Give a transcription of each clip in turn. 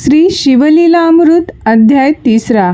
श्री शिवलीलामृत अध्याय तिसरा.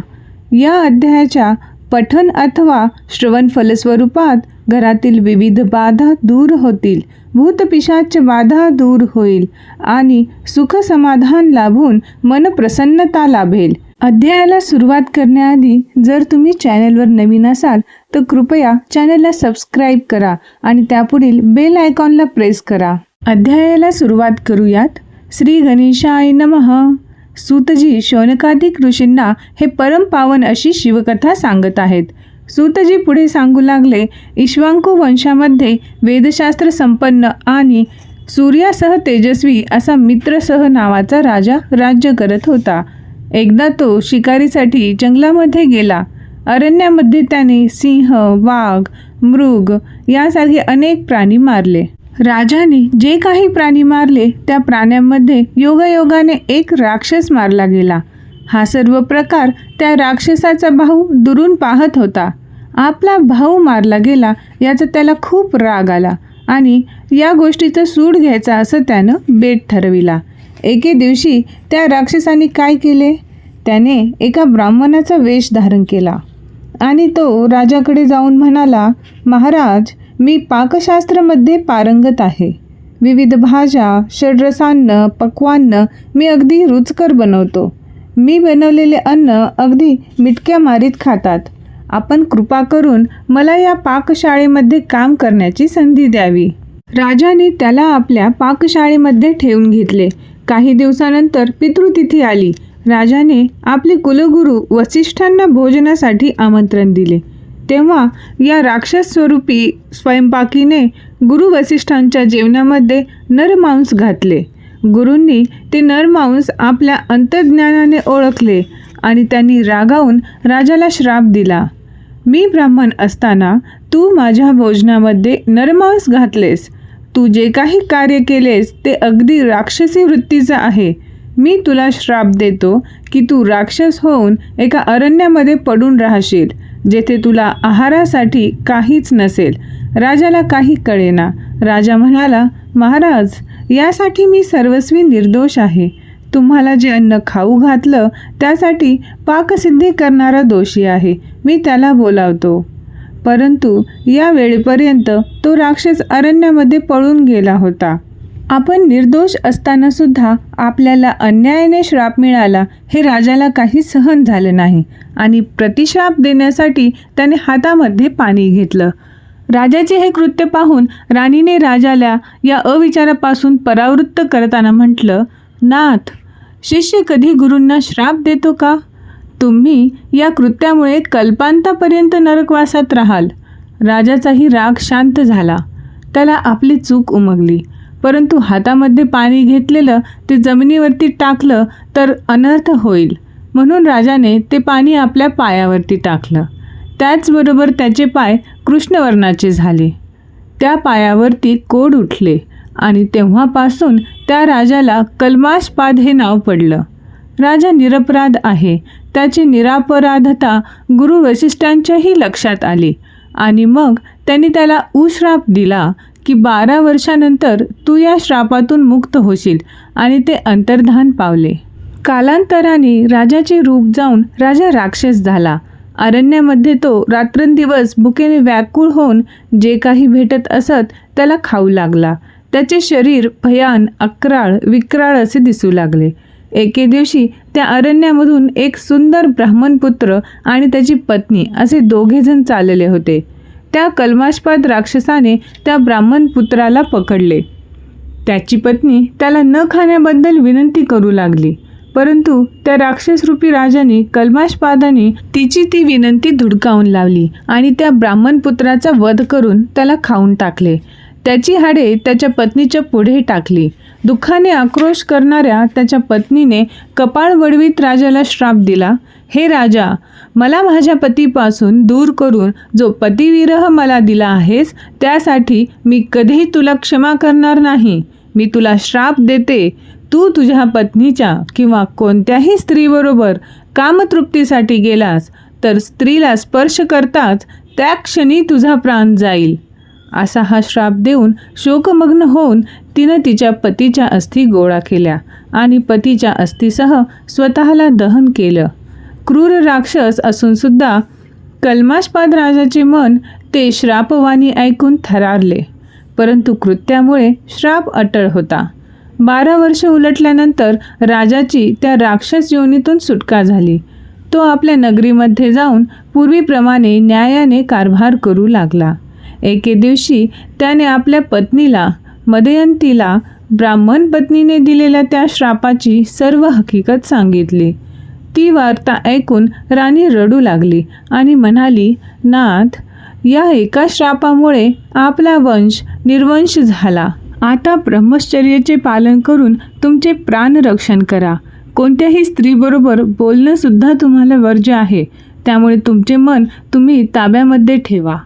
या अध्यायाच्या पठन अथवा श्रवण फलस्वरूपात घरातील विविध बाधा दूर होतील भूतपिशाच बाधा दूर होईल आणि सुख समाधान लाभून मन प्रसन्नता लाभेल. अध्यायाला सुरुवात करण्याआधी जर तुम्ही चॅनलवर नवीन असाल तर कृपया चॅनलला सबस्क्राईब करा आणि त्यापुढील बेल आयकॉनला प्रेस करा. अध्यायाला सुरुवात करूयात. श्री गणेशाय नमः. सूतजी शौनकादिक ऋषींना हे परम पावन अशी शिवकथा सांगत आहेत. सूतजी पुढे सांगू लागले इश्वांकू वंशामध्ये वेदशास्त्र संपन्न आणि सूर्यासह तेजस्वी असा मित्रसह नावाचा राजा राज्य करत होता. एकदा तो शिकारीसाठी जंगलामध्ये गेला. अरण्यामध्ये त्याने सिंह वाघ मृग यासारखे अनेक प्राणी मारले. राजाने जे काही प्राणी मारले त्या प्राण्यांमध्ये योगायोगाने एक राक्षस मारला गेला. हा सर्व प्रकार त्या राक्षसाचा भाऊ दुरून पाहत होता. आपला भाऊ मारला गेला याचा त्याला खूप राग आला आणि या गोष्टीचा सूड घ्यायचा असं त्यानं बेट ठरविला. एके दिवशी त्या राक्षसाने काय केले? त्याने एका ब्राह्मणाचा वेश धारण केला आणि तो राजाकडे जाऊन म्हणाला महाराज मी पाकशास्त्रामध्ये पारंगत आहे. विविध भाज्या षड्रसान्न पक्वान्न मी अगदी रुचकर बनवतो. मी बनवलेले अन्न अगदी मिटक्या मारीत खातात. आपण कृपा करून मला या पाकशाळेमध्ये काम करण्याची संधी द्यावी. राजाने त्याला आपल्या पाकशाळेमध्ये ठेवून घेतले. काही दिवसानंतर पितृतिथी आली. राजाने आपले कुलगुरू वसिष्ठांना भोजनासाठी आमंत्रण दिले. तेव्हा या राक्षस स्वरूपी स्वयंपाकीने गुरु वसिष्ठांच्या जेवणामध्ये नरमांस घातले. गुरूंनी ते नरमांस आपल्या अंतर्ज्ञानाने ओळखले आणि त्यांनी रागावून राजाला श्राप दिला. मी ब्राह्मण असताना तू माझ्या भोजनामध्ये नरमांस घातलेस. तू जे काही कार्य केलेस ते अगदी राक्षसी वृत्तीचं आहे. मी तुला श्राप देतो की तू राक्षस होऊन एका अरण्यामध्ये पडून राहशील. जेथे तुला आहारासाठी काहीच नसेल. राजाला काही कळेना. राजा म्हणाला महाराज यासाठी मी सर्वस्वी निर्दोष आहे. तुम्हाला जे अन्न खाऊ घातलं त्यासाठी पाकसिद्धी करणारा दोषी आहे. मी त्याला बोलावतो. परंतु या वेळेपर्यंत तो राक्षस अरण्यामध्ये पळून गेला होता. आपण निर्दोष असताना सुद्धा आपल्याला अन्यायाने श्राप मिळाला हे राजाला काही सहन झालं नाही आणि प्रतिश्राप देण्यासाठी त्याने हातामध्ये पाणी घेतलं. राजाचे हे कृत्य पाहून राणीने राजाला या अविचारापासून परावृत्त करताना म्हटलं नाथ शिष्य कधी गुरूंना श्राप देतो का? तुम्ही या कृत्यामुळे कल्पांतापर्यंत नरकवासात राहाल. राजाचाही राग शांत झाला. त्याला आपली चूक उमगली. परंतु हातामध्ये पाणी घेतलेलं ते जमिनीवरती टाकलं तर अनर्थ होईल. म्हणून राजाने ते पाणी आपल्या पायावरती टाकलं. त्याचबरोबर त्याचे पाय कृष्णवर्णाचे झाले. त्या पायावरती कोड उठले आणि तेव्हापासून त्या राजाला कल्माशपाद हे नाव पडलं. राजा निरपराध आहे. त्याची निरापराधता गुरु वसिष्ठांच्याही लक्षात आली आणि मग त्यांनी त्याला उश्राप दिला की बारा वर्षानंतर तू या श्रापातून मुक्त होशील आणि ते अंतर्धान पावले. कालांतराने राजाचे रूप जाऊन राजा राक्षस झाला. अरण्यामध्ये तो रात्रंदिवस भुकेने व्याकुळ होऊन जे काही भेटत असत त्याला खाऊ लागला. त्याचे शरीर भयान अक्राळ विक्राळ असे दिसू लागले. एके दिवशी त्या अरण्यामधून एक सुंदर ब्राह्मणपुत्र आणि त्याची पत्नी असे दोघेजण चालले होते. त्या कल्माशपाद राक्षसाने त्या ब्राह्मण पुत्राला पकडले. त्याची पत्नी त्याला न खाण्याबद्दल विनंती करू लागली परंतु त्या राक्षसरूपी राजाने कलमाशपादाने तिची ती विनंती धुडकावून लावली आणि त्या ब्राह्मण पुत्राचा वध करून त्याला खाऊन टाकले. त्याची हाडे त्याच्या पत्नीच्या पुढे टाकली. दुःखाने आक्रोश करणाऱ्या त्याच्या पत्नीने कपाळ वडवीत राजाला श्राप दिला हे राजा मला माझ्या पतीपासून दूर करून जो पतिविरह मला दिला आहेस त्यासाठी मी कधीही तुला क्षमा करणार नाही. मी तुला श्राप देते. तू तुझ्या पत्नीच्या किंवा कोणत्याही स्त्रीबरोबर कामतृप्तीसाठी गेलास तर स्त्रीला स्पर्श करताच त्या क्षणी तुझा प्राण जाईल. असा हा श्राप देऊन शोकमग्न होऊन तिनं तिच्या पतीच्या अस्थी गोळा केल्या आणि पतीच्या अस्थीसह स्वतःला दहन केलं. क्रूर राक्षस असूनसुद्धा कल्माशपाद राजाचे मन ते श्रापवाणी ऐकून थरारले. परंतु कृत्यामुळे श्राप अटळ होता. बारा वर्ष उलटल्यानंतर राजाची त्या राक्षस योनीतून सुटका झाली. तो आपल्या नगरीमध्ये जाऊन पूर्वीप्रमाणे न्यायाने कारभार करू लागला. एके दिवशी त्याने आपल्या पत्नीला मदयंतीला ब्राह्मण पत्नीने दिलेल्या त्या श्रापाची सर्व हकीकत सांगितली. ती वार्ता ऐकून राणी रडू लागली आणि म्हणाली नाथ या एका श्रापामुळे आपला वंश निर्वंश झाला. आता ब्रह्मचर्याचे पालन करून तुमचे प्राणरक्षण करा. कोणत्याही स्त्रीबरोबर बोलणंसुद्धा तुम्हाला वर्ज्य आहे. त्यामुळे तुमचे मन तुम्ही ताब्यामध्ये ठेवा.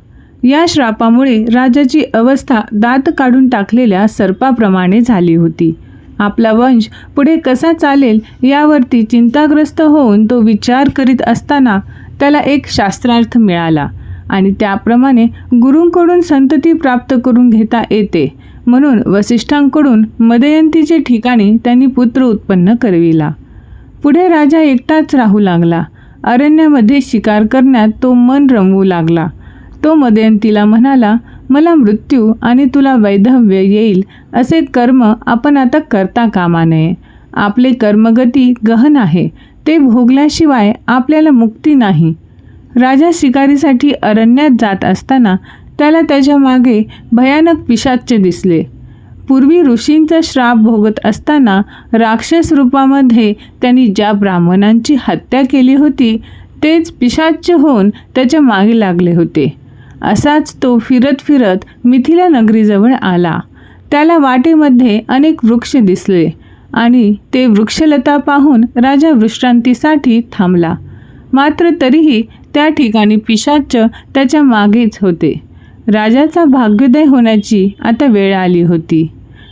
या श्रापामुळे राजाची अवस्था दात काढून टाकलेल्या सर्पाप्रमाणे झाली होती. आपला वंश पुढे कसा चालेल यावरती चिंताग्रस्त होऊन तो विचार करीत असताना त्याला एक शास्त्रार्थ मिळाला आणि त्याप्रमाणे गुरूंकडून संतती प्राप्त करून घेता येते. म्हणून वसिष्ठांकडून मदयंतीचे ठिकाणी त्यांनी पुत्र उत्पन्न करविला. पुढे राजा एकटाच राहू लागला. अरण्यामध्ये शिकार करण्यात तो मन रमवू लागला. तो मदयंतीला म्हणाला मला मृत्यू आणि तुला वैधव्य येईल. असे कर्म आपण आता करता कामा नये आपले कर्मगती गहन आहे. ते भोगल्याशिवाय आपल्याला मुक्ती नाही. राजा शिकारीसाठी अरण्यात जात असताना त्याला त्याच्यामागे भयानक पिशाच्य दिसले. पूर्वी ऋषींचा श्राप भोगत असताना राक्षस रूपामध्ये त्यांनी ज्या ब्राह्मणांची हत्या केली होती तेच पिशाच्य होऊन त्याच्यामागे लागले होते. असाच तो फिरत फिरत मिथिला नगरीजवळ आला. त्याला वाटेमध्ये अनेक वृक्ष दिसले आणि ते वृक्षलता पाहून राजा विश्रांतीसाठी थांबला. मात्र तरीही त्या ठिकाणी पिशाच त्याच्या मागेच होते. राजाचा भाग्योदय होण्याची आता वेळ आली होती.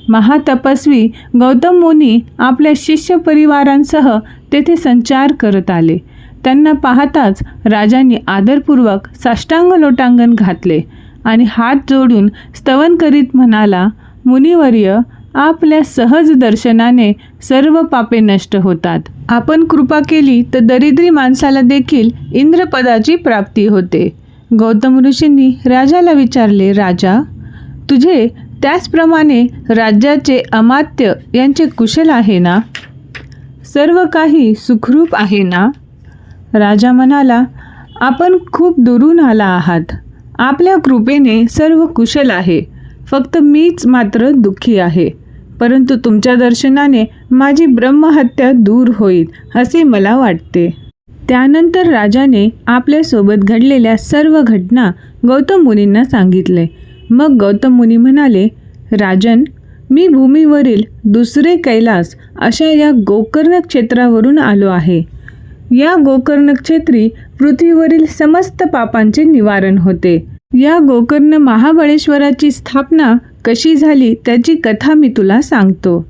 महातपस्वी गौतम मुनी आपल्या शिष्य परिवारांसह तेथे संचार करत आले. त्यांना पाहताच राजांनी आदरपूर्वक साष्टांग लोटांगण घातले आणि हात जोडून स्तवन करीत म्हणाला मुनिवर्य आपल्या सहज दर्शनाने सर्व पापे नष्ट होतात. आपण कृपा केली तर दरिद्री माणसाला देखील इंद्रपदाची प्राप्ती होते. गौतम ऋषींनी राजाला विचारले राजा तुझे त्याचप्रमाणे राज्याचे अमात्य यांचे कुशल आहे ना? सर्व काही सुखरूप आहे ना? राजा म्हणाला आपण खूप दुरून आला आहात. आपल्या कृपेने सर्व कुशल आहे. फक्त मीच मात्र दुःखी आहे. परंतु तुमच्या दर्शनाने माझी ब्रह्महत्या दूर होईल असे मला वाटते. त्यानंतर राजाने आपल्यासोबत घडलेल्या सर्व घटना गौतम मुनींना सांगितले. मग गौतम मुनी म्हणाले राजन मी भूमीवरील दुसरे कैलास अशा या गोकर्ण क्षेत्रावरून आलो आहे. या गोकर्ण क्षेत्री पृथ्वीवरील समस्त पापांचे निवारण होते. या गोकर्ण महाबळेश्वराची स्थापना कशी झाली त्याची कथा मी तुला सांगतो.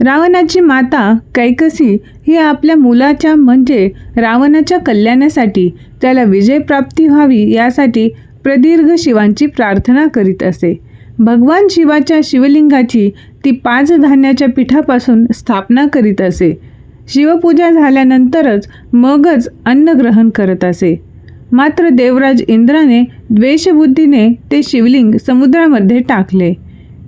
रावणाची माता कैकसी ही आपल्या मुलाच्या म्हणजे रावणाच्या कल्याणासाठी त्याला विजयप्राप्ती व्हावी यासाठी प्रदीर्घ शिवांची प्रार्थना करीत असे. भगवान शिवाच्या शिवलिंगाची ती पाच धान्याच्या पिठापासून स्थापना करीत असे. शिवपूजा झाल्यानंतरच मगच अन्न ग्रहण करत असे. मात्र देवराज इंद्राने द्वेषबुद्धीने ते शिवलिंग समुद्रामध्ये टाकले.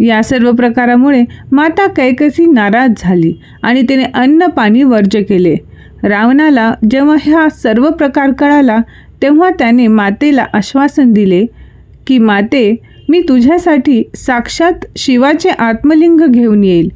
या सर्व प्रकारामुळे माता कैकसी नाराज झाली आणि तिने अन्न पाणी वर्ज केले. रावणाला जेव्हा हा सर्व प्रकार कळाला तेव्हा त्याने मातेला आश्वासन दिले की माते मी तुझ्यासाठी साक्षात शिवाचे आत्मलिंग घेऊन येईल.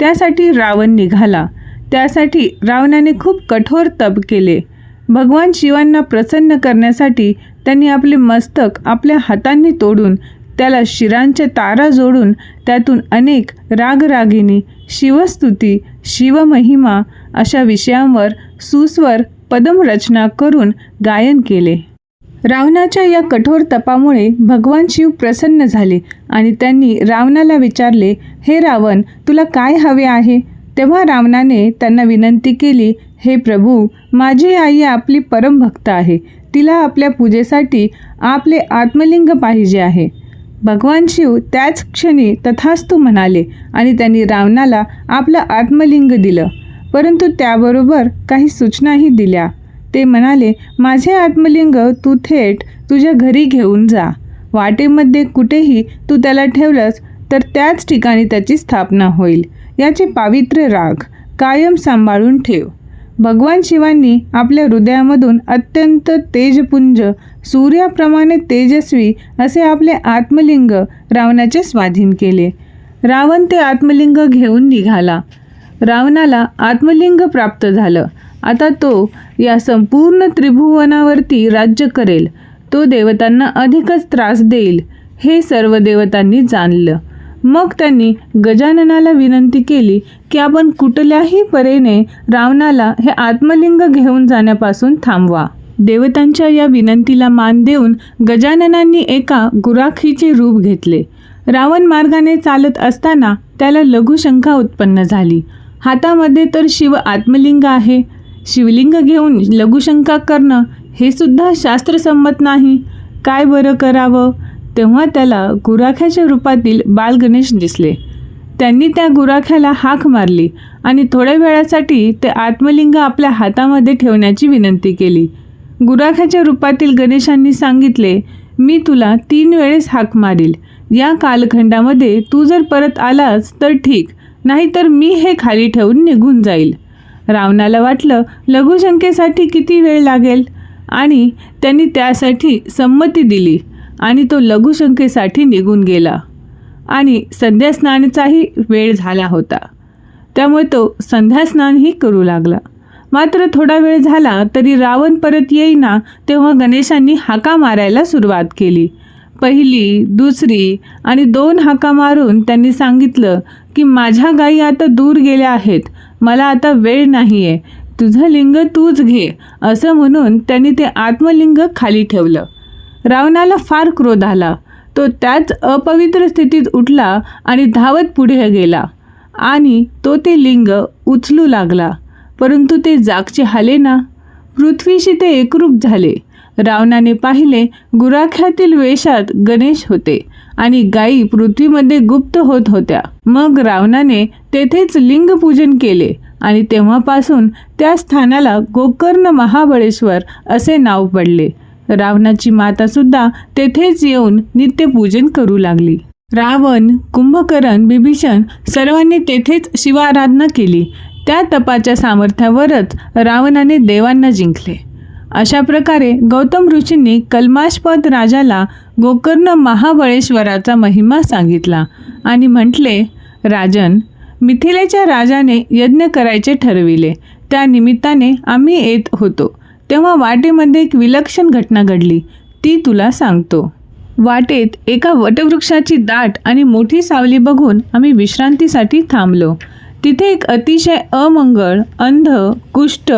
त्यासाठी रावण निघाला त्यासाठी रावणाने खूप कठोर तप केले. भगवान शिवांना प्रसन्न करण्यासाठी त्यांनी आपले मस्तक आपल्या हातांनी तोडून त्याला शिरांचे तारा जोडून त्यातून अनेक रागरागिनी शिवस्तुती शिवमहिमा अशा विषयांवर सुस्वर पदमरचना करून गायन केले. रावणाच्या या कठोर तपामुळे भगवान शिव प्रसन्न झाले आणि त्यांनी रावणाला विचारले हे रावण तुला काय हवे आहे? तेव्हा रावणाने त्यांना विनंती केली हे प्रभू माझी आई आपली परमभक्त आहे. तिला आपल्या पूजेसाठी आपले आत्मलिंग पाहिजे आहे. भगवान शिव त्याच क्षणी तथास्तू म्हणाले आणि त्यांनी रावणाला आपलं आत्मलिंग दिलं. परंतु त्याबरोबर काही सूचनाही दिल्या. ते म्हणाले माझे आत्मलिंग तू थेट तुझ्या घरी घेऊन जा. वाटेमध्ये कुठेही तू त्याला ठेवलंस तर त्याच ठिकाणी त्याची स्थापना होईल. याचे पावित्र्य राख कायम सांभाळून ठेव. भगवान शिवांनी आपल्या हृदयामधून अत्यंत तेजपुंज सूर्याप्रमाणे तेजस्वी असे आपले आत्मलिंग रावणाचे स्वाधीन केले. रावण ते आत्मलिंग घेऊन निघाला. रावणाला आत्मलिंग प्राप्त झालं. आता तो या संपूर्ण त्रिभुवनावरती राज्य करेल. तो देवतांना अधिकच त्रास देईल हे सर्व देवतांनी जाणलं. मग त्यांनी गजाननाला विनंती केली की आपण कुठल्याही परेने रावणाला हे आत्मलिंग घेऊन जाण्यापासून थांबवा. देवतांच्या या विनंतीला मान देऊन गजाननांनी एका गुराखीचे रूप घेतले. रावण मार्गाने चालत असताना त्याला लघुशंका उत्पन्न झाली. हातामध्ये तर शिव आत्मलिंग आहे. शिवलिंग घेऊन लघुशंका करणं हे सुद्धा शास्त्रसंमत नाही. काय बरं करावं? तेव्हा त्याला गुराख्याच्या रूपातील बालगणेश दिसले. त्यांनी त्या गुराख्याला हाक मारली आणि थोड्या वेळासाठी ते आत्मलिंग आपल्या हातामध्ये ठेवण्याची विनंती केली. गुराख्याच्या रूपातील गणेशांनी सांगितले मी तुला तीन वेळेस हाक मारील. या कालखंडामध्ये तू जर परत आलास तर ठीक नाहीतर मी हे खाली ठेवून निघून जाईल. रावणाला वाटलं लघुशंकेसाठी किती वेळ लागेल? आणि त्यांनी त्यासाठी संमती दिली. आणि तो लघुशंकेसाठी निघून गेला. आणि संध्यास्नानाचाही वेळ झाला होता. त्यामुळे तो संध्यास्नानही करू लागला. मात्र थोडा वेळ झाला तरी रावण परत येईना तेव्हा गणेशांनी हाका मारायला सुरुवात केली. पहिली दुसरी आणि दोन हाका मारून त्यांनी सांगितलं की माझ्या गायी आता दूर गेल्या आहेत. मला आता वेळ नाही आहे तुझं लिंग तूच घे. असं म्हणून त्यांनी ते आत्मलिंग खाली ठेवलं. रावणाला फार क्रोध आला. तो त्याच अपवित्र स्थितीत उठला आणि धावत पुढे गेला. आणि तो ते लिंग उचलू लागला. परंतु ते जागचे हाले ना. पृथ्वीशी ते एकरूप झाले. रावणाने पाहिले गुराख्यातील वेशात गणेश होते आणि गायी पृथ्वीमध्ये गुप्त होत होत्या. मग रावणाने तेथेच लिंगपूजन केले आणि तेव्हापासून त्या स्थानाला गोकर्ण महाबळेश्वर असे नाव पडले. रावणाची मातासुद्धा तेथेच येऊन नित्यपूजन करू लागली. रावण कुंभकर्ण बिभीषण सर्वांनी तेथेच शिवाराधना केली. त्या तपाच्या सामर्थ्यावरच रावणाने देवांना जिंकले. अशा प्रकारे गौतम ऋषींनी कल्माशपद राजाला गोकर्ण महाबळेश्वराचा महिमा सांगितला आणि म्हटले राजन मिथिलेच्या राजाने यज्ञ करायचे ठरविले. त्या निमित्ताने आम्ही येत होतो. तेव्हा वाटेमध्ये एक विलक्षण घटना घडली. ती तुला सांगतो. वाटेत एका वटवृक्षाची दाट आणि मोठी सावली बघून आम्ही विश्रांतीसाठी थांबलो. तिथे एक अतिशय अमंगळ अंध कुष्ठ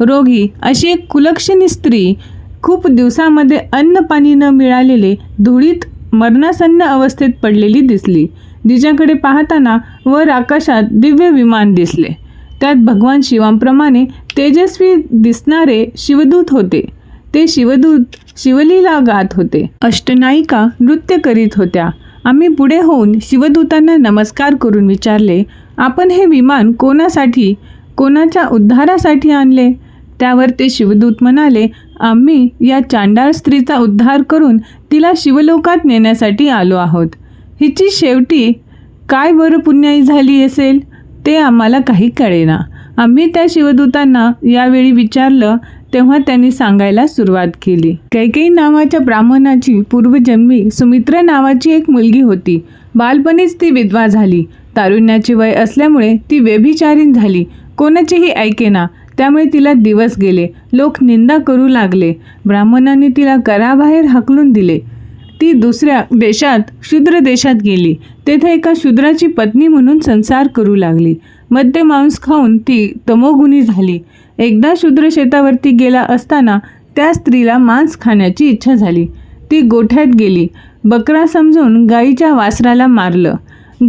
रोगी अशी एक कुलक्षणी स्त्री खूप दिवसामध्ये अन्न पाणी न मिळालेले धुळीत मरणासन्न अवस्थेत पडलेली दिसली. तिच्याकडे पाहताना वर आकाशात दिव्य विमान दिसले. त्यात भगवान शिवांप्रमाणे तेजस्वी दिसणारे शिवदूत होते. ते शिवदूत शिवलीला गात होते. अष्टनायिका नृत्य करीत होत्या. आम्ही पुढे होऊन शिवदूतांना नमस्कार करून विचारले आपण हे विमान कोणासाठी कोणाच्या उद्धारासाठी आणले? त्यावर ते शिवदूत म्हणाले आम्ही या चांडाळ स्त्रीचा उद्धार करून तिला शिवलोकात नेण्यासाठी आलो आहोत. हिची शेवटी काय बरं पुण्याई झाली असेल ते आम्हाला काही कळेना. आम्ही त्या शिवदूतांना यावेळी विचारलं तेव्हा त्यांनी सांगायला सुरुवात केली. कैकेयी नावाच्या ब्राह्मणाची पूर्वजन्मी सुमित्रा नावाची एक मुलगी होती. बालपणीच ती विधवा झाली. तारुण्याचे वय असल्यामुळे ती व्यभिचारीण झाली. कोणाचेही ऐकेना त्यामुळे तिला दिवस गेले. लोक निंदा करू लागले. ब्राह्मणांनी तिला कराबाहेर हकलून दिले. ती दुसऱ्या देशात शूद्र देशात गेली. तेथे एका शूद्राची पत्नी म्हणून संसार करू लागली. मद्य मांस खाऊन ती तमोगुणी झाली. एकदा शूद्र शेतावरती गेला असताना त्या स्त्रीला मांस खाण्याची इच्छा झाली. ती गोठ्यात गेली. बकरा समजून गाईच्या वासराला मारलं.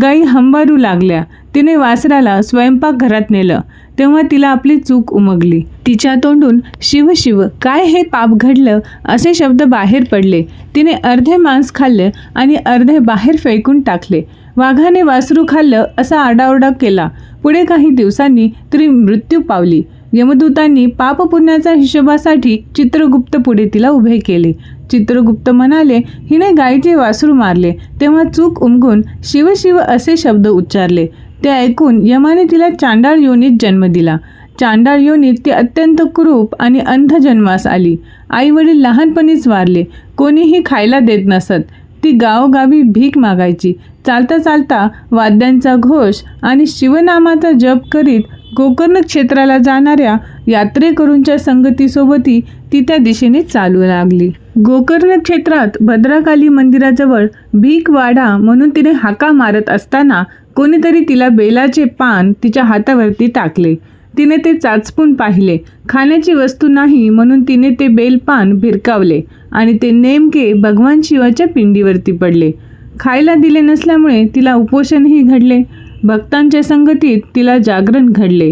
गाई हंबारू लागल्या. तिने वासराला स्वयंपाकघरात नेलं. तेव्हा तिला आपली चूक उमगली. तिच्या तोंडून शिव शिव काय हे पाप घडलं? असे शब्द बाहेर पडले. तिने अर्धे मांस खाल्ले आणि अर्धे बाहेर फेकून टाकले. वाघाने वासरू खाल्लं असा आरडाओरडा केला. पुढे काही दिवसांनी ती मृत्यू पावली. यमदूतांनी पापपुण्याच्या हिशोबासाठी चित्रगुप्त पुढे तिला उभे केले. चित्रगुप्त म्हणाले हिने गायीचे वासरू मारले. तेव्हा चूक उमगून शिव शिव असे शब्द उच्चारले. ते ऐकून यमाने तिला चांडाळ योनीत जन्म दिला. चांडाळ योनीत ती अत्यंत कुरूप आणि अंध जन्मास आली आईवडील लहानपणीच वारले. कोणीही खायला देत नसत. ती गावोगावी भीक मागायची. चालता चालता वाद्यांचा घोष आणि शिवनामाचा जप करीत गोकर्ण क्षेत्राला जाणाऱ्या यात्रेकरूंच्या संगतीसोबती ती त्या दिशेने चालू लागली. गोकर्ण क्षेत्रात भद्राकाली मंदिराजवळ भीक वाडा म्हणून तिने हाका मारत असताना कोणीतरी तिला बेलाचे पान तिच्या हातावरती टाकले. तिने ते चाचपून पाहिले. खाण्याची वस्तू नाही म्हणून तिने ते बेलपान भिरकावले आणि ते नेमके भगवान शिवाच्या पिंडीवरती पडले. खायला दिले नसल्यामुळे तिला उपोषणही घडले. भक्तांच्या संगतीत तिला जागरण घडले.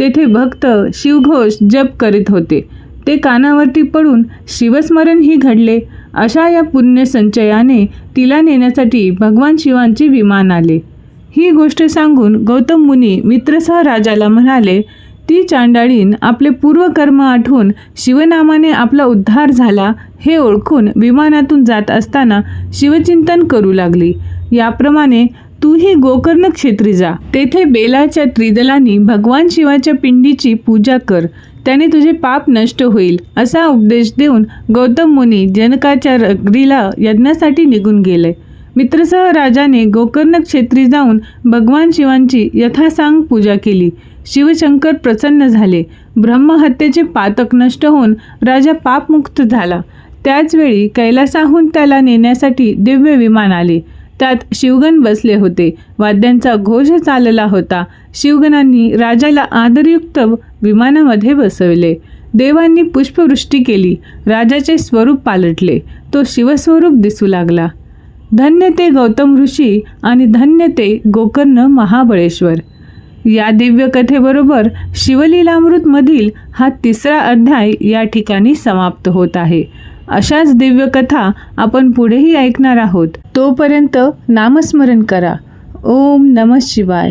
तेथे भक्त शिवघोष जप करीत होते. ते कानावरती पडून शिवस्मरणही घडले. अशा या पुण्य संचयाने तिला नेण्यासाठी भगवान शिवांचे विमान आले. ही गोष्ट सांगून गौतम मुनी मित्रसह राजाला म्हणाले ती चांडाळीन आपले पूर्वकर्म आठवून शिवनामाने आपला उद्धार झाला हे ओळखून विमानातून जात असताना शिवचिंतन करू लागली. याप्रमाणे तूही गोकर्ण क्षेत्री जा. तेथे बेलाच्या त्रिदलांनी भगवान शिवाच्या पिंडीची पूजा कर. त्याने तुझे पाप नष्ट होईल. असा उपदेश देऊन गौतम मुनी जनकाच्या रगरीला यज्ञासाठी निघून गेले. मित्रसह राजाने गोकर्ण क्षेत्री जाऊन भगवान शिवांची यथासांग पूजा केली. शिवशंकर प्रसन्न झाले. ब्रह्महत्येचे पातक नष्ट होऊन राजा पापमुक्त झाला. त्याचवेळी कैलासाहून त्याला नेण्यासाठी दिव्य विमान आले. त्यात शिवगण बसले होते. वाद्यांचा घोष चालला होता. शिवगणांनी राजाला आदरयुक्त विमानामध्ये बसवले. देवांनी पुष्पवृष्टी केली. राजाचे स्वरूप पालटले. तो शिवस्वरूप दिसू लागला. धन्य ते गौतम ऋषी आणि धन्य ते गोकर्ण महाबळेश्वर. या दिव्य कथेबरोबर शिवलीलामृतमधील हा तिसरा अध्याय या ठिकाणी समाप्त होत आहे. अशाच दिव्य कथा आपण पुढेही ऐकणार आहोत. तोपर्यंत नामस्मरण करा. ओम नम शिवाय.